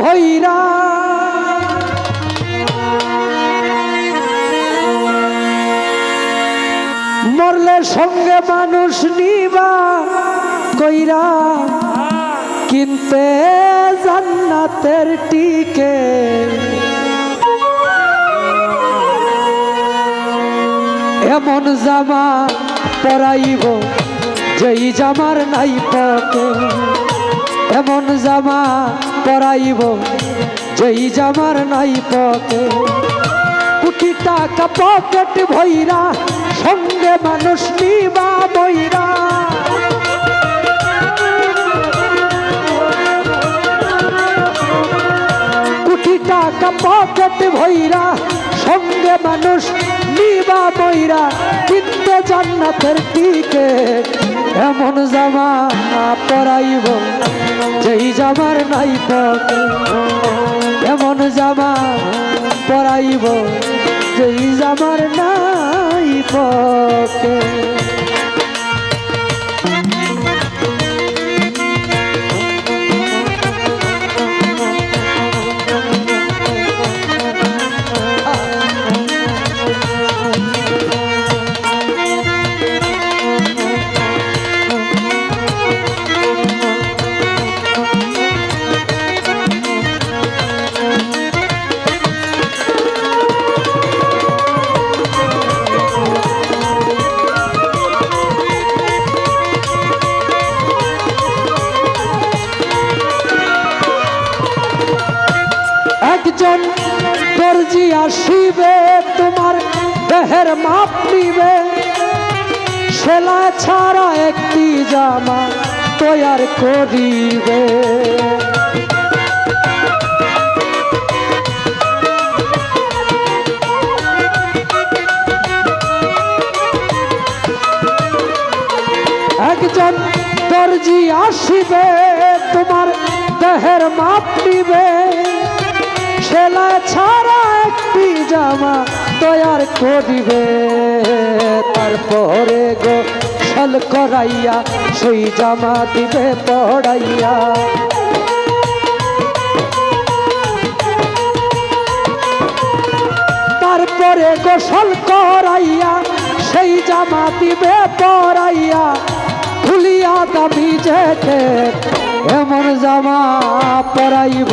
ভৈরা মরলে সঙ্গে মানুষ নিবা কইরা। কিনতে জান্নাতের টিকে। এমন জামা পরাইব যেই জামার নাই পকে এমন জামা পরাইব, যেই জামার নাই পকে কোটি টাকা পকেট ভৈরা সঙ্গে মানুষ নিবা বইরা। কোটি টাকা পকেট ভৈরা সঙ্গে মানুষ নিবা বইরা। কিনতে জান্নাতের টিকে এমন জামা পরাইব যেই জামার নাই এমন জামা পরাইব যেই জামার নাই পকে দর্জি আসিবে, তোমার দেহের মাপ নিবে। সেলা ছাড়া একটি জামা তৈয়ার করিবে। একজন দর্জি আসিবে, তোমার দেহের মাপ নিবে। সেলা ছাড়া একটি জামা তৈয়ার করিবে। তারপরে গো ছল করাইয়া সেই জামা দিবে পড়াইয়া। তারপরে গোসল করাইয়া সেই জামা দিবে পরাইয়া খুলিয়া দামি যেতে এমন জামা পরাইব।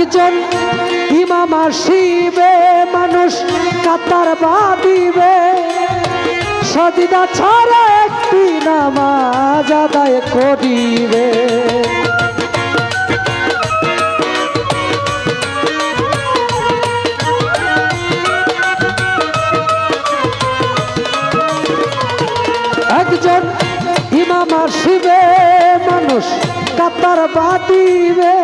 একজন ইমাম আসিবে, মানুষ কাতার বাদিবে সদিদা ছাড়া একটি নামাজ আদায় করিবে। একজন ইমাম আসিবে, মানুষ কাতার বাদিবে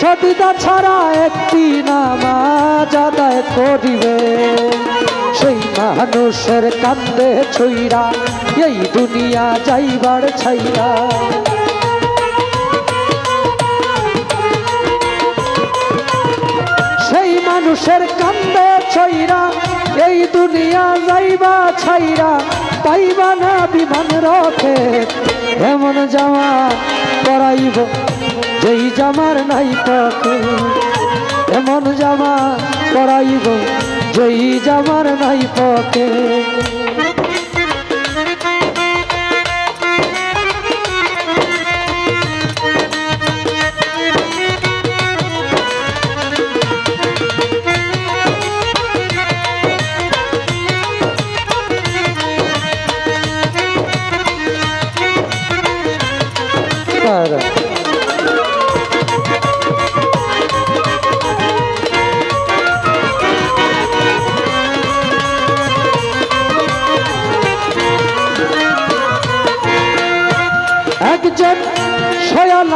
সদিদা ছাড়া একটি নামাজ আদায় করিবে। সেই মানুষের কান্দে ছইরা এই দুনিয়া যাইবার ছাইরা। সেই মানুষের কান্দে ছইরা এই দুনিয়া যাইবা ছাইরা পাইবা না বিমান রথে, এমন জামা পরাইব। যেই জামার নাই তাকে এমন জামা পরাইব যেই জামার নাই পকে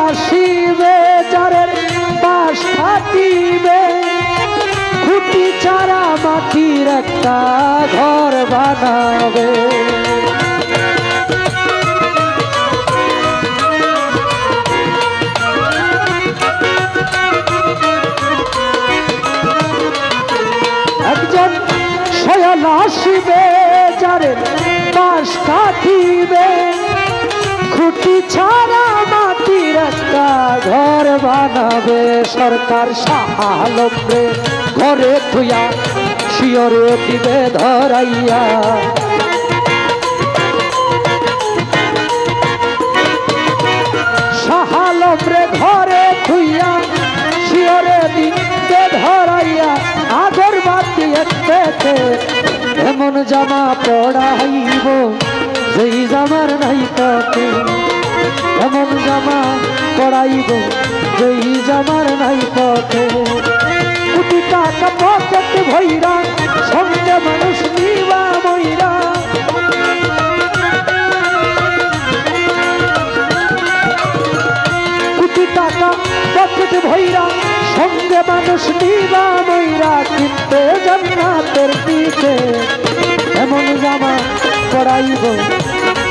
আসিবে যারের বাস কাটিবে খুঁটি চারা মাটির একটা ঘর বানাবে। একজন সয়াল আসিবে যারে বাস কাটিবে খুঁটি ছাড়া মাটির একটা ঘর বানাবে সরকার সাহালম্বে ঘরে থুয়া শিয়রে দিবে ধরাইয়া। সাহালম্রে ঘরে থুইয়া শিয়রে দিবে ধরাইয়া। আগর বাতি একতে এমন জামা পড়াইব। যেই জামার নাই তাতে এমন জামা পড়াইব যেই জামার নাই পথে কোটি ভৈরা, সঙ্গে মানুষ নিবা ময়রা। ভৈরা, সঙ্গে মানুষ নিবা ময়রা। কিনতে জান্নাতের দিকে এমন জামা পড়াইব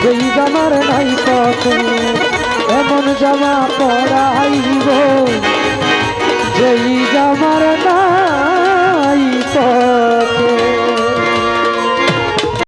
এই জামার নাই পথে এমন জামা পড়াইব যেই জামার নাই পথে।